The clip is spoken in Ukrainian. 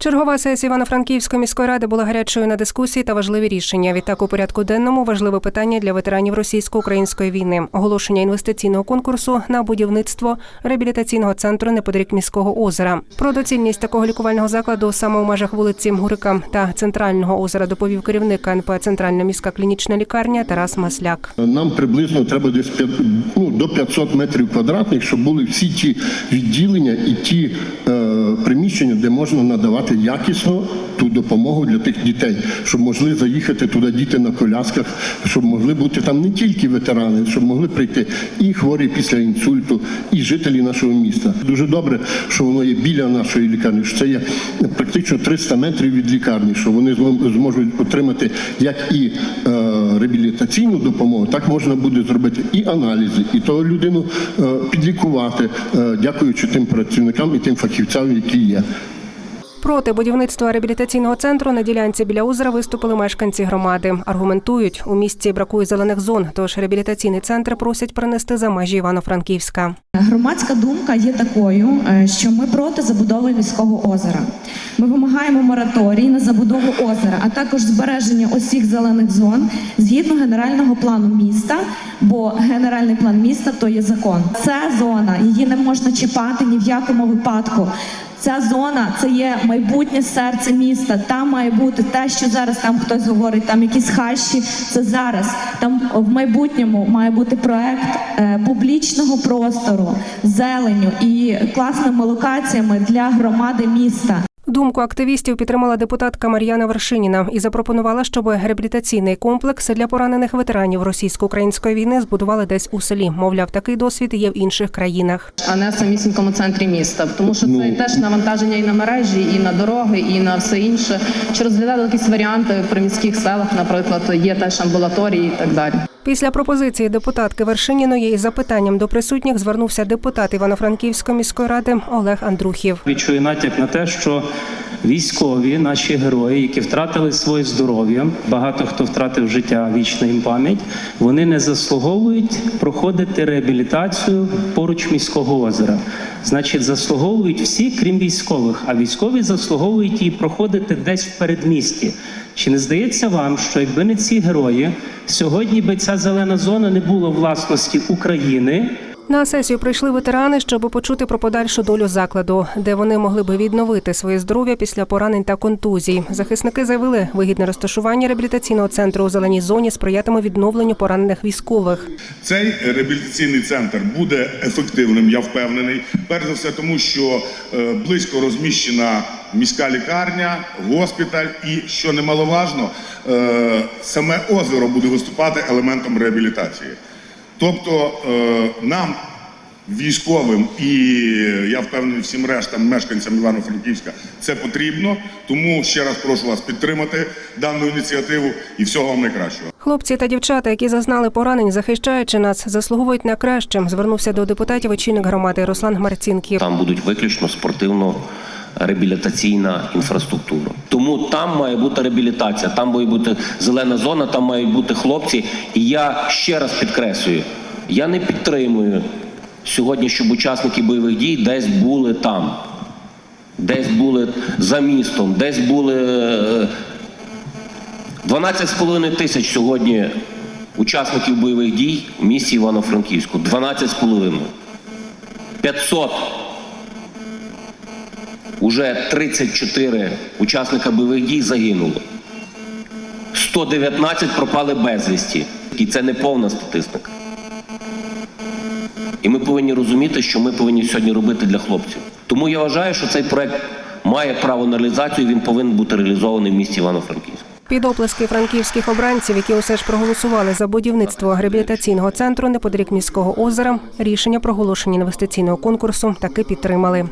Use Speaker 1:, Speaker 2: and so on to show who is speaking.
Speaker 1: Чергова сесія Івано-Франківської міської ради була гарячою на дискусії та важливі рішення. Відтак у порядку денному важливе питання для ветеранів російсько-української війни. Оголошення інвестиційного конкурсу на будівництво реабілітаційного центру неподалік міського озера. Про доцільність такого лікувального закладу саме у межах вулиці Гурика та центрального озера доповів керівник НП Центральна міська клінічна лікарня Тарас Масляк.
Speaker 2: Нам приблизно треба десь ну, до 500 метрів квадратних, щоб були всі ті відділення і ті е, приміщення, де можна надавати якісно ту допомогу для тих дітей, щоб могли заїхати туди діти на колясках, щоб могли бути там не тільки ветерани, щоб могли прийти і хворі після інсульту, і жителі нашого міста. Дуже добре, що воно є біля нашої лікарні. що Це є практично 300 метрів від лікарні, що вони зможуть отримати як і е, реабілітаційну допомогу, так можна буде зробити і аналізи, і того людину е, підлікувати, е, дякуючи тим працівникам і тим фахівцям, які є.
Speaker 1: Проти будівництва реабілітаційного центру на ділянці біля озера виступили мешканці громади. Аргументують, у місті бракує зелених зон, тож реабілітаційний центр просять перенести за межі Івано-Франківська.
Speaker 3: Громадська думка є такою, е, що ми проти забудови міського озера. Ми вимагаємо мораторій на забудову озера, а також збереження усіх зелених зон згідно генерального плану міста. Бо генеральний план міста то є закон. Це зона, її не можна чіпати ні в якому випадку. Ця зона це є майбутнє серце міста. Там має бути те, що зараз там хтось говорить, там якісь хащі. Це зараз. Там в майбутньому має бути проект е, публічного простору, зеленю і класними локаціями для громади міста.
Speaker 1: Думку активістів підтримала депутатка Мар'яна Вершиніна і запропонувала, щоб реабілітаційний комплекс для поранених ветеранів російсько-української війни збудували десь у селі. Мовляв, такий досвід є в інших країнах.
Speaker 4: а не в самісінькому центрі міста, тому що це теж навантаження і на мережі, і на дороги, і на все інше. Чи розглядали якісь варіанти при міських селах, наприклад, є теж амбулаторії і так далі.
Speaker 1: Після пропозиції депутатки Вершиніної із запитанням до присутніх звернувся депутат Івано-Франківської міської ради Олег Андрухів.
Speaker 5: Відчую натяк на те, що військові, наші герої, які втратили своє здоров'я, багато хто втратив життя, вічна їм пам'ять, вони не заслуговують проходити реабілітацію поруч міського озера. Значить, заслуговують всі, крім військових, а військові заслуговують її проходити десь в передмісті. Чи не здається вам, що якби не ці герої, сьогодні би ця зелена зона не була власності України?
Speaker 1: На сесію прийшли ветерани, щоб почути про подальшу долю закладу, де вони могли би відновити своє здоров'я після поранень та контузій. Захисники заявили, вигідне розташування реабілітаційного центру у зеленій зоні сприятиме відновленню поранених військових.
Speaker 6: Цей реабілітаційний центр буде ефективним, я впевнений. Перш за все, тому що е, близько розміщена міська лікарня, госпіталь, і що немаловажно, е, саме озеро буде виступати елементом реабілітації. Тобто е, нам, військовим і я впевнений всім рештам мешканцям Івано-Франківська, це потрібно. Тому ще раз прошу вас підтримати дану ініціативу і всього вам найкращого.
Speaker 1: Хлопці та дівчата, які зазнали поранень, захищаючи нас, заслуговують на краще. Звернувся до депутатів очільник громади Руслан Марцінків.
Speaker 7: Там будуть виключно спортивно. Реабілітаційна інфраструктура. Тому там має бути реабілітація, там має бути зелена зона, там мають бути хлопці. І я ще раз підкреслюю: я не підтримую сьогодні, щоб учасники бойових дій десь були там, десь були за містом, десь були е, 12,5 тисяч сьогодні учасників бойових дій в місті Івано-Франківську. 12,5. 500 Уже 34 учасника бойових дій загинуло. 119 пропали безвісті. І це не повна статистика. І ми повинні розуміти, що ми повинні сьогодні робити для хлопців. Тому я вважаю, що цей проект має право на реалізацію, він повинен бути реалізований в місті Івано-Франківськ.
Speaker 1: Під оплески франківських обранців, які усе ж проголосували за будівництво реабілітаційного центру неподалік міського озера, рішення проголошення інвестиційного конкурсу таки підтримали.